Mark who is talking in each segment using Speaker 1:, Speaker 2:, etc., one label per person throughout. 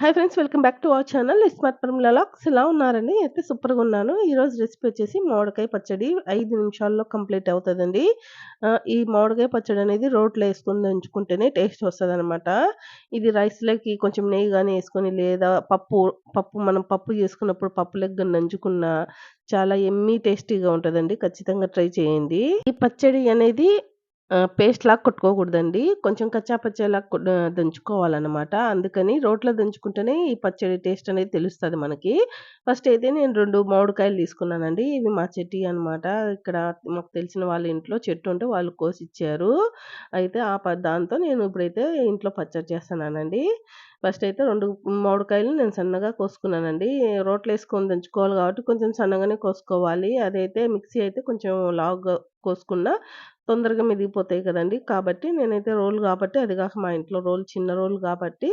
Speaker 1: Hi friends welcome back to our channel smart పర్మిలాక్స్ ఎలా ఉన్నారని అయితే సూపర్గా ఉన్నాను. ఈరోజు రెసిపీ వచ్చేసి మామిడికాయ పచ్చడి ఐదు నిమిషాల్లో కంప్లీట్ అవుతుందండి. ఈ మామిడికాయ పచ్చడి అనేది రోట్లో వేసుకొని దంచుకుంటేనే టేస్ట్ వస్తుంది అనమాట ఇది రైస్లోకి కొంచెం నెయ్యి కానీ వేసుకొని లేదా పప్పు పప్పు మనం పప్పు చేసుకున్నప్పుడు పప్పు లెగ్గ నంచుకున్నా చాలా ఎమ్మీ టేస్టీగా ఉంటుందండి. ఖచ్చితంగా ట్రై చేయండి. ఈ పచ్చడి అనేది పేస్ట్ లాగా కొట్టుకోకూడదండి. కొంచెం కచ్చా పచ్చాలాగా దంచుకోవాలన్నమాట. అందుకని రోట్లో దంచుకుంటేనే ఈ పచ్చడి టేస్ట్ అనేది తెలుస్తుంది మనకి. ఫస్ట్ అయితే నేను రెండు మామిడికాయలు తీసుకున్నానండి. ఇవి మా చెట్టి అనమాట ఇక్కడ మాకు తెలిసిన వాళ్ళ ఇంట్లో చెట్టు ఉంటే వాళ్ళు కోసి ఇచ్చారు అయితే ఆ దాంతో నేను ఇప్పుడైతే ఇంట్లో పచ్చడి చేస్తున్నానండి. ఫస్ట్ అయితే రెండు మామిడికాయలు నేను సన్నగా కోసుకున్నానండి. రోట్లో వేసుకొని దంచుకోవాలి కాబట్టి కొంచెం సన్నగానే కోసుకోవాలి. అదైతే మిక్సీ అయితే కొంచెం లావుగా కోసుకున్న తొందరగా మెదిగిపోతాయి కదండి. కాబట్టి నేనైతే రోల్ కాబట్టి అది కాక మా ఇంట్లో రోల్ చిన్న రోల్ కాబట్టి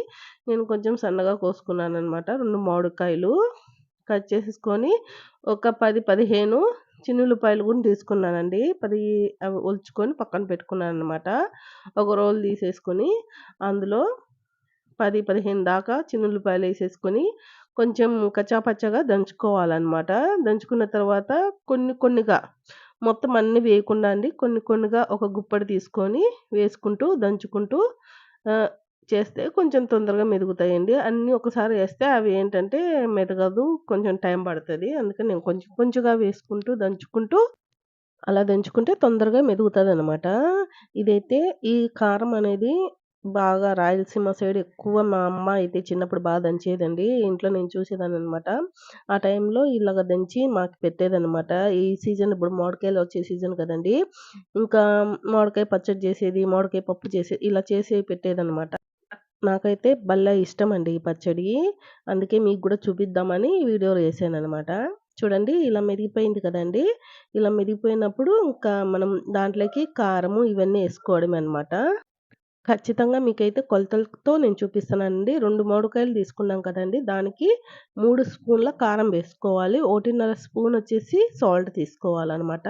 Speaker 1: నేను కొంచెం సన్నగా కోసుకున్నాను అనమాట రెండు మామిడికాయలు కట్ చేసేసుకొని ఒక పది పదిహేను చిన్నులపాయలు కూడా తీసుకున్నానండి. పది అవి ఒలుచుకొని పక్కన పెట్టుకున్నాను అనమాట ఒక రోల్ తీసేసుకొని అందులో పది పదిహేను దాకా చిన్నులపాయలు వేసేసుకొని కొంచెం కచ్చాపచ్చగా దంచుకోవాలన్నమాట. దంచుకున్న తర్వాత కొన్ని కొన్నిగా మొత్తం అన్నీ వేయకుండా అండి కొన్ని కొన్నిగా ఒక గుప్పడి తీసుకొని వేసుకుంటూ దంచుకుంటూ చేస్తే కొంచెం తొందరగా మెదుగుతాయండి. అన్నీ ఒకసారి వేస్తే అవి ఏంటంటే మెదగదు కొంచెం టైం పడుతుంది. అందుకని నేను కొంచెం కొంచెంగా వేసుకుంటూ దంచుకుంటూ అలా దంచుకుంటే తొందరగా మెదుగుతుంది అనమాట ఇదైతే ఈ కారం అనేది బాగా రాయలసీమ సైడ్ ఎక్కువ మా అమ్మ అయితే చిన్నప్పుడు బాగా దంచేదండి. ఇంట్లో నేను చూసేదాన్ని అనమాట ఆ టైంలో ఇలాగ దంచి మాకు పెట్టేదనమాట ఈ సీజన్ ఇప్పుడు మామిడికాయలు వచ్చే సీజన్ కదండి. ఇంకా మామిడికాయ పచ్చడి చేసేది మామిడికాయ పప్పు చేసేది ఇలా చేసి పెట్టేదనమాట నాకైతే భలే ఇష్టం అండి ఈ పచ్చడి. అందుకే మీకు కూడా చూపిద్దామని వీడియో వేసాను అనమాట చూడండి ఇలా మెరిగిపోయింది కదండి. ఇలా మెరిగిపోయినప్పుడు ఇంకా మనం దాంట్లోకి కారము ఇవన్నీ వేసుకోవడమే అనమాట ఖచ్చితంగా మీకైతే కొలతలతో నేను చూపిస్తానండి. రెండు మామిడికాయలు తీసుకున్నాం కదండి. దానికి మూడు స్పూన్ల కారం వేసుకోవాలి. ఒకటిన్నర స్పూన్ వచ్చేసి సాల్ట్ తీసుకోవాలన్నమాట.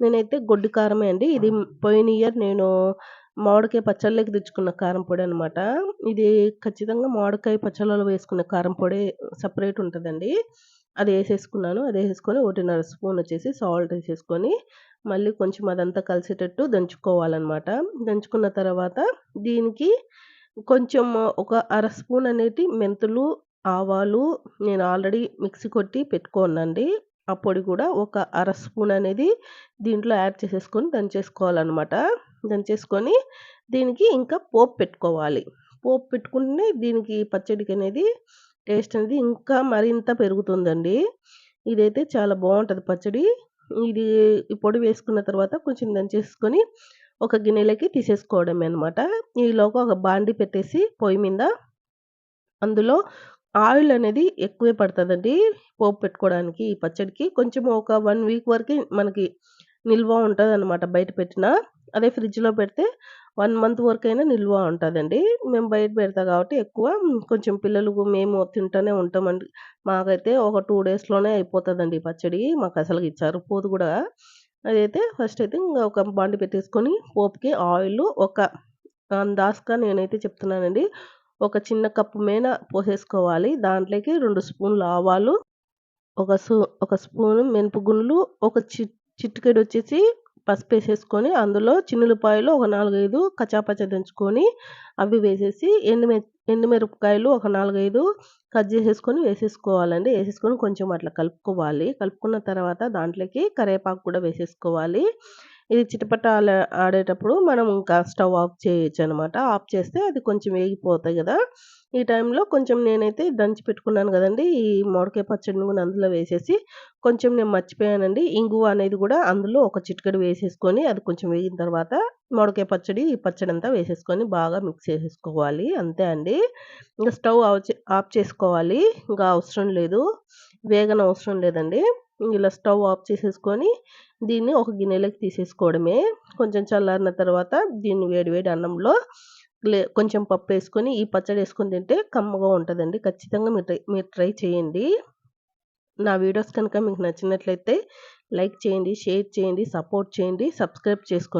Speaker 1: నేనైతే గొడ్డు కారమే అండి. ఇది పోయిన ఇయర్ నేను మామిడికాయ పచ్చళ్ళకి తెచ్చుకున్న కారం పొడి అనమాట ఇది ఖచ్చితంగా మామిడికాయ పచ్చళ్ళలో వేసుకున్న కారం పొడి సపరేట్ ఉంటుందండి. అది వేసేసుకున్నాను. అది వేసేసుకొని ఒకటిన్నర స్పూన్ వచ్చేసి సాల్ట్ వేసేసుకొని మళ్ళీ కొంచెం అదంతా కలిసేటట్టు దంచుకోవాలన్నమాట. దంచుకున్న తర్వాత దీనికి కొంచెం ఒక అర స్పూన్ అనేది మెంతులు ఆవాలు నేను ఆల్రెడీ మిక్సీ కొట్టి పెట్టుకోనండి ఆ పొడి కూడా ఒక అర స్పూన్ అనేది దీంట్లో యాడ్ చేసేసుకొని దంచేసుకోవాలన్నమాట. దంచేసుకొని దీనికి ఇంకా పోపు పెట్టుకోవాలి. పోపు పెట్టుకుంటే దీనికి పచ్చడికి అనేది టేస్ట్ అనేది ఇంకా మరింత పెరుగుతుందండి. ఇదైతే చాలా బాగుంటుంది పచ్చడి. ఇది పొడి వేసుకున్న తర్వాత కొంచెం దంచేసుకొని ఒక గిన్నెలకి తీసేసుకోవడమే అనమాట ఈలోగా ఒక బాండి పెట్టేసి పొయ్యి మీద అందులో ఆయిల్ అనేది ఎక్కువే పడుతుందండి పోపు పెట్టుకోవడానికి ఈ పచ్చడికి. కొంచెం ఒక వన్ వీక్ వరకు మనకి నిల్వ ఉంటుంది అనమాట బయట పెట్టిన. అదే ఫ్రిడ్జ్లో పెడితే వన్ మంత్ వరకు అయినా నిల్వ ఉంటుందండి. మేము బయట పెడతాం కాబట్టి ఎక్కువ కొంచెం పిల్లలు మేము తింటూనే ఉంటామండి మాకైతే ఒక టూ డేస్లోనే అయిపోతుందండి పచ్చడి. మాకు అసలు ఇచ్చారు పోదు కూడా. అదైతే ఫస్ట్ అయితే ఇంకా ఒక బండి పెట్టేసుకొని పోపుకి ఆయిల్ ఒక దాస్కా నేనైతే చెప్తున్నానండి. ఒక చిన్న కప్పు మీద పోసేసుకోవాలి. దాంట్లోకి రెండు స్పూన్లు ఆవాలు ఒక స్పూ ఒక స్పూన్ మినప గుండ్లు ఒక చి చిటికెడు వచ్చేసి పసుపు వేసేసుకొని అందులో చిన్నులపాయలు ఒక నాలుగైదు కచాపచ దంచుకొని అవి వేసేసి ఎండుమి ఎండుమిరపకాయలు ఒక నాలుగైదు కట్ చేసేసుకొని వేసేసుకోవాలండి. వేసేసుకొని కొంచెం అట్లా కలుపుకోవాలి. కలుపుకున్న తర్వాత దాంట్లోకి కరివేపాకు కూడా వేసేసుకోవాలి. ఇది చిటపట ఆడేటప్పుడు మనం ఇంకా స్టవ్ ఆఫ్ చేయొచ్చు అనమాట ఆఫ్ చేస్తే అది కొంచెం వేగిపోతాయి కదా. ఈ టైంలో కొంచెం నేనైతే దంచి పెట్టుకున్నాను కదండి. ఈ మామిడికాయ పచ్చడిని కూడా అందులో వేసేసి కొంచెం నేను మర్చిపోయానండి. ఇంగువ అనేది కూడా అందులో ఒక చిటికెడు వేసేసుకొని అది కొంచెం వేగిన తర్వాత మామిడికాయ పచ్చడి ఈ పచ్చడి అంతా వేసేసుకొని బాగా మిక్స్ చేసేసుకోవాలి. అంతే అండి. ఇంకా స్టవ్ ఆఫ్ చేసుకోవాలి. ఇంకా అవసరం లేదు. వేగన అవసరం లేదండి. ఇలా స్టవ్ ఆఫ్ చేసేసుకొని దీన్ని ఒక గిన్నెలోకి తీసేసుకోవడమే. కొంచెం చల్లారిన తర్వాత దీన్ని వేడి వేడి అన్నంలో కొంచెం పప్పు వేసుకొని ఈ పచ్చడి వేసుకొని తింటే కమ్మగా ఉంటుందండి. ఖచ్చితంగా మీరు ట్రై మీరు ట్రై చేయండి. నా వీడియోస్ కనుక మీకు నచ్చినట్లయితే లైక్ చేయండి షేర్ చేయండి సపోర్ట్ చేయండి సబ్స్క్రైబ్ చేసుకోండి.